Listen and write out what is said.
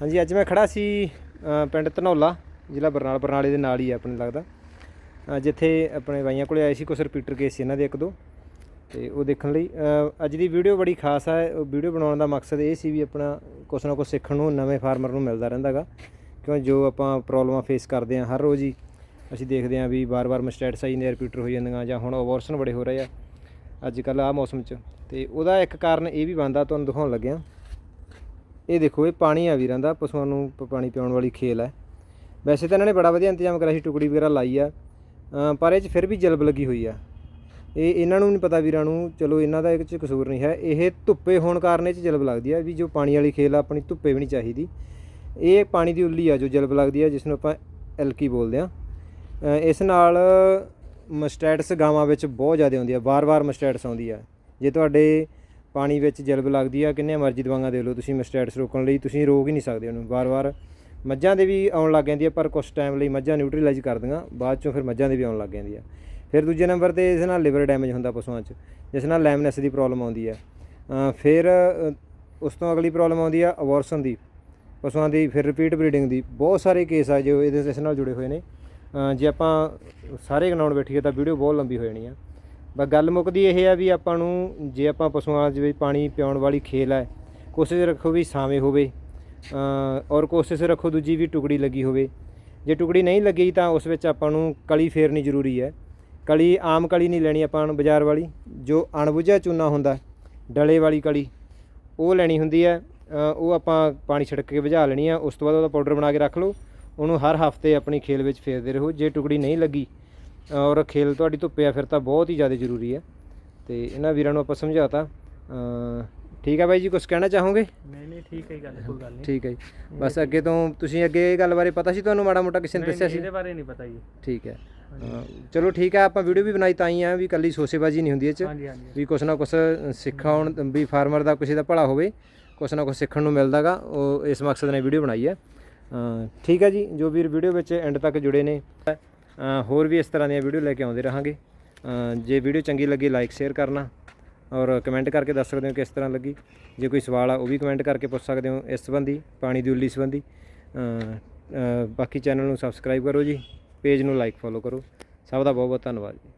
ਹਾਂਜੀ, ਅੱਜ ਮੈਂ ਖੜਾ ਸੀ ਪਿੰਡ ਧਨੌਲਾ, ਜ਼ਿਲ੍ਹਾ ਬਰਨਾਲਾ, ਬਰਨਾਲੇ ਦੇ ਨਾਲ ਹੀ ਹੈ ਆਪਣੇ ਲੱਗਦਾ। ਜਿੱਥੇ ਆਪਣੇ ਬਾਈਆਂ ਕੋਲੇ ਆਏ ਸੀ, ਕੁਛ ਰਿਪੀਟਰ ਕੇਸ ਸੀ ਇਹਨਾਂ ਦੇ, ਇੱਕ ਦੋ। ਤੇ ਉਹ ਦੇਖਣ ਲਈ ਅੱਜ ਦੀ ਵੀਡੀਓ ਬੜੀ ਖਾਸ ਹੈ ਵੀਡੀਓ ਬਣਾਉਣ ਦਾ ਮਕਸਦ ਇਹ ਸੀ ਵੀ ਆਪਣਾ ਕੁਛ ਨਾ ਕੁਛ ਸਿੱਖਣ ਨੂੰ, ਨਵੇਂ ਫਾਰਮਰ ਨੂੰ ਮਿਲਦਾ ਰਹਿੰਦਾਗਾ ਕਿਉਂ ਜੋ ਆਪਾਂ ਪ੍ਰੋਬਲਮਾਂ ਫੇਸ ਕਰਦੇ ਹਾਂ ਹਰ ਰੋਜ਼ ਹੀ, ਅਸੀਂ ਦੇਖਦੇ ਹਾਂ ਵੀ ਵਾਰ-ਵਾਰ ਮਸਟੈਟਸ ਨੇ ਰਿਪੀਟਰ ਹੋਈ ਜਾਂਦੀਆਂ, ਜਾਂ ਹੁਣ ਅਬੋਰਸ਼ਨ ਬੜੇ ਹੋ ਰਹੇ ਆ। ਅੱਜ ਕੱਲ੍ਹ ਆਹ ਮੌਸਮ 'ਚ, ਤੇ ਉਹਦਾ ਇੱਕ ਕਾਰਨ ਇਹ ਵੀ ਬਣਦਾ, ਤੁਹਾਨੂੰ ਦਿਖਾਉਣ ਲੱਗਿਆ। ਇਹ ਦੇਖੋ, ਇਹ ਪਾਣੀ ਆ ਵੀਰਾਂ ਦਾ, ਪਸ਼ੂਆਂ ਨੂੰ ਪ- ਪਾਣੀ ਪਿਆਉਣ ਵਾਲੀ ਖੇਲ ਹੈ। ਵੈਸੇ ਤਾਂ ਇਹਨਾਂ ਨੇ ਬੜਾ ਵਧੀਆ ਇੰਤਜ਼ਾਮ ਕਰਿਆ ਸੀ, ਟੁਕੜੀ ਵਗੈਰਾ ਲਾਈ ਆ। ਪਰ ਇਹ 'ਚ ਫਿਰ ਵੀ ਜਲਬ ਲੱਗੀ ਹੋਈ ਆ। ਇਹ, ਇਹਨਾਂ ਨੂੰ ਨਹੀਂ ਪਤਾ ਵੀਰਾਂ ਨੂੰ, ਚਲੋ ਇਹਨਾਂ ਦਾ ਇੱਕ 'ਚ ਕਸੂਰ ਨਹੀਂ ਹੈ। ਇਹ ਧੁੱਪੇ ਹੋਣ ਕਾਰਨ ਇਹ 'ਚ ਜਲਬ ਲੱਗਦੀ ਆ ਵੀ ਜੋ ਪਾਣੀ ਵਾਲੀ ਖੇਲ ਆ, ਆਪਣੀ ਧੁੱਪੇ ਵੀ ਨਹੀਂ ਚਾਹੀਦੀ। ਇਹ ਪਾਣੀ ਦੀ ਉੱਲੀ ਆ ਜੋ ਜਲਬ ਲੱਗਦੀ ਆ, ਜਿਸ ਨੂੰ ਆਪਾਂ ਐਲਕੀ ਬੋਲਦੇ ਆ। ਇਸ ਨਾਲ ਮਸਟੈਟਸ ਗਾਵਾਂ ਵਿੱਚ ਬਹੁਤ ਜ਼ਿਆਦਾ ਆਉਂਦੀ ਆ, ਵਾਰ-ਵਾਰ ਮਸਟੈਟਸ ਆਉਂਦੀ ਆ। ਜੇ ਤੁਹਾਡੇ ਪਾਣੀ ਵਿੱਚ ਜਲਬ ਲੱਗਦੀ ਆ ਕਿੰਨੇ ਮਰਜ਼ੀ ਦਵਾਈਆਂ ਦੇ ਲਓ, ਤੁਸੀਂ ਮਿਸਟੈਟਸ ਰੋਕਣ ਲਈ ਤੁਸੀਂ ਰੋਕ ਹੀ ਨਹੀਂ ਸਕਦੇ ਉਹਨੂੰ। ਵਾਰ-ਵਾਰ ਮੱਝਾਂ ਦੇ ਵੀ ਆਉਣ ਲੱਗ ਜਾਂਦੀ ਆ, ਪਰ ਕੁਝ ਟਾਈਮ ਲਈ ਮੱਝਾਂ ਨਿਊਟਰੀਲਾਈਜ਼ ਕਰਦੀਆਂ ਬਾਅਦ ਚੋਂ ਫਿਰ ਮੱਝਾਂ ਦੇ ਵੀ ਆਉਣ ਲੱਗ ਜਾਂਦੀ ਆ। ਫਿਰ ਦੂਜੇ ਨੰਬਰ ਤੇ ਇਸ ਨਾਲ ਲਿਵਰ ਡੈਮੇਜ ਹੁੰਦਾ ਪਸ਼ੂਆਂ 'ਚ, ਜਿਸ ਨਾਲ ਲੈਮਨੈਸ ਦੀ ਪ੍ਰੋਬਲਮ ਆਉਂਦੀ ਆ। ਫਿਰ ਉਸ ਤੋਂ ਅਗਲੀ ਪ੍ਰੋਬਲਮ ਆਉਂਦੀ ਆ ਅਬੋਰਸ਼ਨ ਦੀ। ਪਸ਼ੂਆਂ ਦੀ ਫਿਰ ਰਿਪੀਟ ਬਰੀਡਿੰਗ ਦੀ। ਬਹੁਤ ਸਾਰੇ ਕੇਸ ਆ ਜੋ ਇਹਦੇ ਇਸ ਨਾਲ ਜੁੜੇ ਹੋਏ ਨੇ। ਜੇ ਆਪਾਂ ਸਾਰੇ ਗਿਣਾਉਣ ਬੈਠੀਏ ਤਾਂ ਵੀਡੀਓ ਬਹੁਤ ਲੰਬੀ ਹੋ ਜਾਣੀ ਆ। ਬਸ ਗੱਲ ਮੁੱਕਦੀ ਇਹ ਆ ਵੀ ਆਪਾਂ ਨੂੰ ਜੇ ਆਪਾਂ ਪਸ਼ੂਆਂ 'ਚ ਵੀ ਪਾਣੀ ਪਿਆਉਣ ਵਾਲੀ ਖੇਲ ਹੈ ਕੋਸ਼ਿਸ਼ ਰੱਖੋ ਵੀ ਸਾਵੇਂ ਹੋਵੇ ਔਰ ਕੋਸ਼ਿਸ਼ ਰੱਖੋ ਦੂਜੀ ਵੀ ਟੁਕੜੀ ਲੱਗੀ ਹੋਵੇ। ਜੇ ਟੁਕੜੀ ਨਹੀਂ ਲੱਗੀ ਤਾਂ ਉਸ ਵਿੱਚ ਆਪਾਂ ਨੂੰ ਕਲੀ ਫੇਰਨੀ ਜ਼ਰੂਰੀ ਹੈ ਕਲੀ, ਆਮ ਕਲੀ ਨਹੀਂ ਲੈਣੀ ਆਪਾਂ ਨੂੰ ਬਾਜ਼ਾਰ ਵਾਲੀ। ਜੋ ਅਣਬੁਝਿਆ ਚੂਨਾ ਹੁੰਦਾ, ਡਲੇ ਵਾਲੀ ਕਲੀ, ਉਹ ਲੈਣੀ ਹੁੰਦੀ ਹੈ ਉਹ ਆਪਾਂ ਪਾਣੀ ਛਿੜਕ ਕੇ ਬੁਝਾ ਲੈਣੀ ਆ, ਉਸ ਤੋਂ ਬਾਅਦ ਉਹਦਾ ਪਾਊਡਰ ਬਣਾ ਕੇ ਰੱਖ ਲਓ। ਉਹਨੂੰ ਹਰ ਹਫ਼ਤੇ ਆਪਣੀ ਖੇਲ ਵਿੱਚ ਫੇਰਦੇ ਰਹੋ। ਜੇ ਟੁਕੜੀ ਨਹੀਂ ਲੱਗੀ ਔਰ ਖੇਲ ਤੁਹਾਡੀ ਧੁੱਪੇ ਆ ਫਿਰ ਤਾਂ ਬਹੁਤ ਹੀ ਜ਼ਿਆਦਾ ਜ਼ਰੂਰੀ ਹੈ। ਤੇ ਇਹਨਾਂ ਵੀਰਾਂ ਨੂੰ ਆਪਾਂ ਸਮਝਾਤਾ। ਠੀਕ ਹੈ ਬਾਈ ਜੀ ਕੁਝ ਕਹਿਣਾ ਚਾਹੋਗੇ? ਨਹੀਂ ਨਹੀਂ ਠੀਕ ਹੈ ਗੱਲ ਕੋਈ ਗੱਲ ਨਹੀਂ। ਠੀਕ ਹੈ ਜੀ। ਬਸ ਅੱਗੇ ਤੋਂ ਤੁਸੀਂ ਅੱਗੇ ਇਹ ਗੱਲ ਬਾਰੇ ਪਤਾ ਸੀ ਤੁਹਾਨੂੰ ਮਾੜਾ ਮੋਟਾ ਕਿਸੇ ਨੇ ਦੱਸਿਆ ਸੀ? ਇਹਦੇ ਬਾਰੇ ਨਹੀਂ ਪਤਾ ਜੀ। ਠੀਕ ਹੈ। ਚਲੋ ਠੀਕ ਹੈ ਆਪਾਂ ਵੀਡੀਓ ਵੀ ਬਣਾਈ ਤਾਂ ਹੀ ਆ ਵੀ ਕੱਲੀ ਸੋਸੇਬਾਜ਼ੀ ਨਹੀਂ ਹੁੰਦੀ ਇਹ ਚ। ਵੀ ਕੁਛ ਨਾ ਕੁਛ ਸਿੱਖਾਉਣ ਵੀ ਫਾਰਮਰ ਦਾ ਕਿਸੇ ਦਾ ਭਲਾ ਹੋਵੇ ਕੁਛ ਨਾ ਕੁਛ ਸਿੱਖਣ ਨੂੰ ਮਿਲਦਾਗਾ ਉਹ ਇਸ ਮਕਸਦ ਨਾਲ ਵੀਡੀਓ ਬਣਾਈ ਹੈ। ਠੀਕ ਹੈ ਜੀ ਜੋ ਵੀਰ ਵੀਡੀਓ ਵਿੱਚ ਐਂਡ ਤੱਕ ਜੁੜੇ ਨੇ। ਹੋਰ ਵੀ ਇਸ ਤਰ੍ਹਾਂ ਦੀਆਂ ਵੀਡੀਓ ਲੈ ਕੇ ਆਉਂਦੇ ਰਹਾਂਗੇ। ਜੇ ਵੀਡੀਓ ਚੰਗੀ ਲੱਗੀ ਲਾਈਕ ਸ਼ੇਅਰ ਕਰਨਾ ਔਰ ਕਮੈਂਟ ਕਰਕੇ ਦੱਸ ਸਕਦੇ ਹੋ ਕਿਸ ਤਰ੍ਹਾਂ ਲੱਗੀ। ਜੇ ਕੋਈ ਸਵਾਲ ਆ, ਉਹ ਵੀ ਕਮੈਂਟ ਕਰਕੇ ਪੁੱਛ ਸਕਦੇ ਹੋ ਇਸ ਸੰਬੰਧੀ, ਪਾਣੀ ਦੀ ਉੱਲੀ ਸੰਬੰਧੀ। ਬਾਕੀ ਚੈਨਲ ਨੂੰ ਸਬਸਕ੍ਰਾਈਬ ਕਰੋ ਜੀ ਪੇਜ ਨੂੰ ਲਾਈਕ ਫੋਲੋ ਕਰੋ। ਸਭ ਦਾ ਬਹੁਤ ਬਹੁਤ ਧੰਨਵਾਦ ਜੀ।